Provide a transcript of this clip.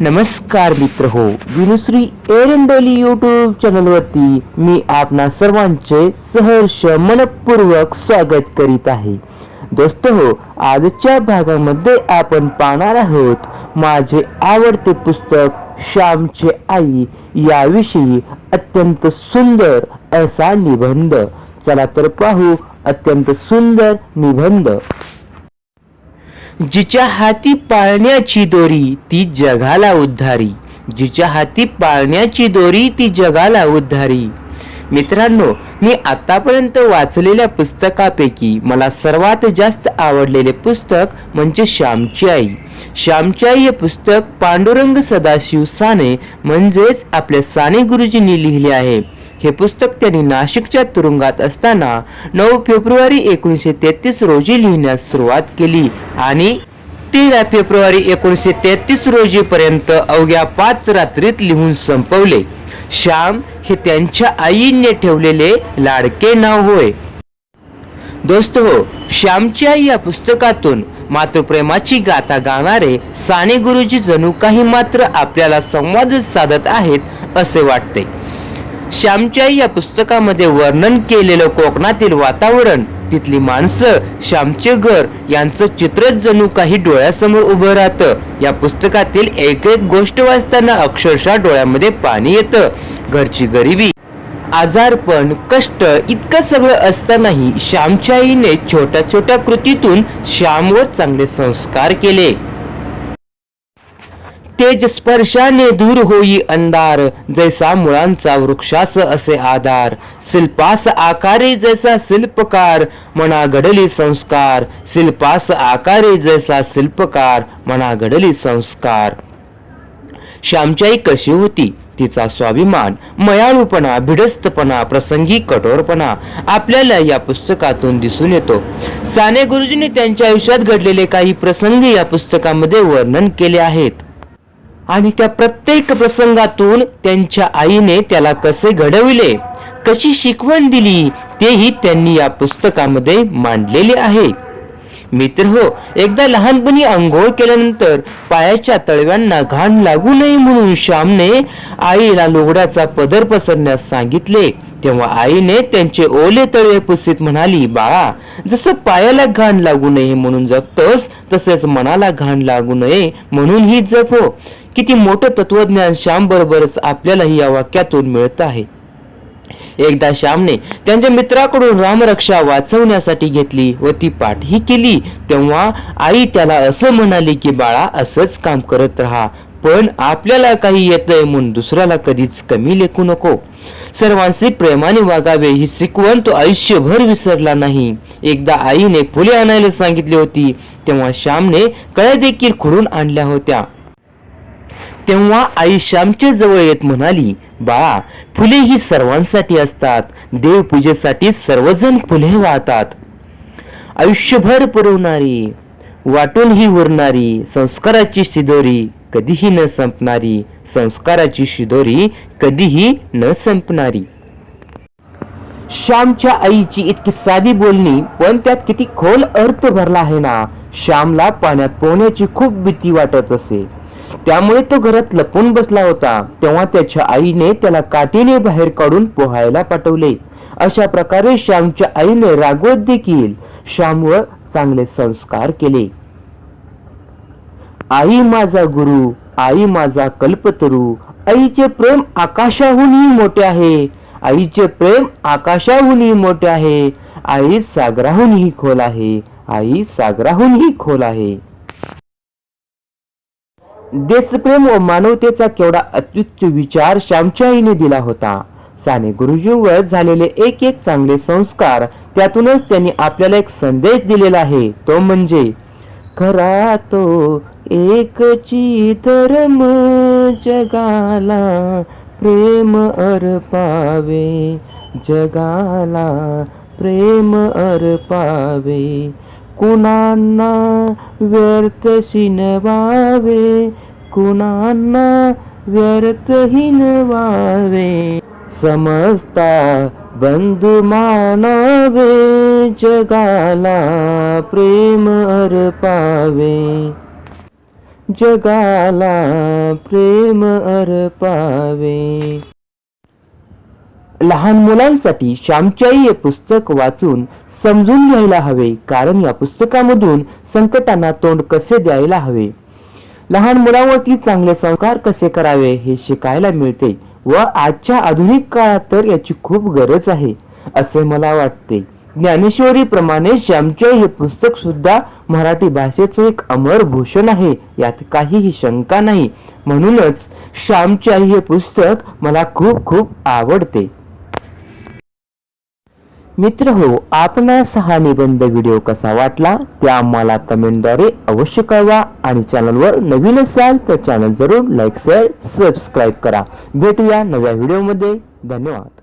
नमस्कार मित्र हो विनुश्री एरंडोली यूट्यूब चॅनलवरती मी आपणा सर्वांचे सहर्ष मनपूर्वक स्वागत करीत आहे. दोस्त हो आजच्या भागामध्ये आपण पाहणार आहोत माझे आवडते पुस्तक श्यामचे आई याविषयी अत्यंत सुंदर असा निबंध. चला तर पाहू अत्यंत सुंदर निबंध. जिच्या हाती पाळण्याची दोरी ती जगाला उद्धारी. जिच्या हाती पाळण्याची दोरी ती जगाला उद्धारी. मित्रांनो मी आतापर्यंत वाचलेल्या पुस्तकापैकी मला सर्वात जास्त आवडलेले पुस्तक म्हणजे श्यामची आई. श्यामची आई हे पुस्तक पांडुरंग सदाशिव साने म्हणजेच आपल्या साने गुरुजींनी लिहिले आहे. हे पुस्तक त्यांनी नाशिकच्या तुरुंगात असताना नऊ फेब्रुवारी एकोणीसशे तेहतीस रोजी लिहिण्यास सुरुवात केली आणि तेरा फेब्रुवारी एकोणीसशे तेहतीस रोजी पर्यंत अवघ्या पाच रात्रीत लिहून संपवले. श्याम हे त्यांच्या आईने ठेवलेले लाडके नाव होय. दोस्त हो श्यामची आई या पुस्तकातून मातृप्रेमाची गाथा गाणारे साने गुरुजी जणू काही मात्र आपल्याला संवाद साधत आहेत असे वाटते. श्यामच्या या पुस्तकामध्ये वर्णन केलेलं कोकणातील वातावरण तिथली माणसं श्यामचे घर यांचं चित्रच जणू काही डोळ्यासमोर उभं राहतं. या पुस्तकातील एक एक गोष्ट वाचताना अक्षरशः डोळ्यामध्ये पाणी येतं. घरची गरिबी आजारपण कष्ट इतकं सगळं असतानाही श्यामच्या आईने छोट्या छोट्या कृतीतून श्यामवर चांगले संस्कार केले. तेज स्पर्शाने दूर होई अंधार जैसा मुळांचा वृक्षास असे आधार. शिल्पास आकारे जैसा शिल्पकार मना घडली संस्कार. शिल्पास आकारे जैसा शिल्पकार मना घडली संस्कार. श्यामच्याई कशी होती? तिचा स्वाभिमान मयाळूपणा भिडस्तपणा प्रसंगी कठोरपणा आपल्याला या पुस्तकातून दिसून येतो. साने गुरुजींनी त्यांच्या आयुष्यात घडलेले काही प्रसंग या पुस्तकामध्ये वर्णन केले आहेत. आणि त्या प्रत्येक प्रसंगातून त्यांच्या आईने त्याला कसे घडविले कशी शिकवण दिली तेही त्यांनी या पुस्तकामध्ये मांडलेले आहे. मित्र हो एकदा लहानपणी आंघोळ केल्यानंतर पायाच्या तळव्यांना घाण लागू नये म्हणून श्यामने आईला लुगड्याचा पदर पसरण्यास सांगितले. तेव्हा आईने त्यांचे ओले तळे पुसित म्हणाली बाळा जसं पायाला घाण लागू नये म्हणून जगतोस तसेच मनाला घाण लागू नये म्हणून ही जप हो किती मोठं तत्वज्ञान श्याम बरोबरच आपल्यालाही या वाक्यातून मिळत आहे. एकदा श्यामने त्यांच्या मित्राकडून रामरक्षा वाचवण्यासाठी घेतली व ती पाठही केली तेव्हा आई त्याला असं म्हणाली की बाळा असंच काम करत राहा पण आपल्याला काही येतंय म्हणून दुसऱ्याला कधीच कमी लेखू नको. सर्वांचे प्रेमाने वागावे ही शिकवण तो आयुष्यभर विसरला नाही. एकदा आईने फुले आणायला सांगितली होती तेव्हा श्यामने कळ्या देखील खुडून आणल्या होत्या. तेव्हा आई श्यामच्या जवळ येत म्हणाली बाळा फुले ही सर्वांसाठी असतात. देवपूजेसाठी सर्वजण फुले वाहतात. आयुष्यभर पुरवणारी वाटूनही उरणारी संस्काराची शिदोरी कधीही न संपणारी संस्काराची शिदोरी कधीही न संपणारी. श्यामच्या आईची इतकी साधी बोलणी पण त्यात किती खोल अर्थ भरला आहे ना. श्यामला पाण्यात पोहण्याची खूप भीती वाटत असे. त्यामुळे तो घरात लपून बसला होता. तेव्हा त्याच्या आईने त्याला काठीने बाहेर काढून पोहायला पाठवले. अशा प्रकारे श्यामच्या आईने रागवत देखील श्यामवर चांगले संस्कार केले. आई माझा गुरु आई माझा कल्पतरू आईचे प्रेम आकाशाहूनही मोठे आहे. आईचे प्रेम आकाशाहूनही मोठे आहे. आई सागराहूनही खोल आहे. आई सागराहूनही खोल आहे. देशप्रेम व मानवतेचा केवढा अत्युच्च विचार श्यामच्या आईने दिला होता. साने गुरुजींवर झालेले एक एक चांगले संस्कार त्यातूनच त्यांनी आपल्याला एक संदेश दिलेला आहे. तो म्हणजे खरा तो एकची धर्म जगाला प्रेम अर्पावे जगाला प्रेम अर्पावे कुणांना व्यर्थ शिनवावे कुणांना व्यर्थ हिनवावे. समजता बंधू मानावे जगाला प्रेम अर्पावे. जगाला प्रेम अर्पावे. लहान मुलांसाठी श्यामच्याई हे पुस्तक वाचून समजून घ्यायला हवे कारण या पुस्तकामधून संकटांना तोंड कसे द्यायला हवे? लहान मुलांवरती चांगले संस्कार कसे करावे हे शिकायला मिळते व आजच्या आधुनिक काळात तर याची खूप गरज आहे असे मला वाटते. ज्ञानेश्वरीप्रमाणे श्यामचे हे पुस्तक सुद्धा मराठी भाषेचे एक अमर भूषण आहे. यात काहीही शंका नाही. म्हणूनच श्यामची आई हे पुस्तक मला खूप खूप आवडते. मित्र हो आपणास हा निबंध व्हिडिओ कसा वाटला? ते आम्हाला कमेंटद्वारे अवश्य कळवा. आणि चॅनलवर नवीन असाल तर चॅनल जरूर लाईक शेअर सबस्क्राईब करा. भेटूया नव्या व्हिडिओमध्ये. धन्यवाद.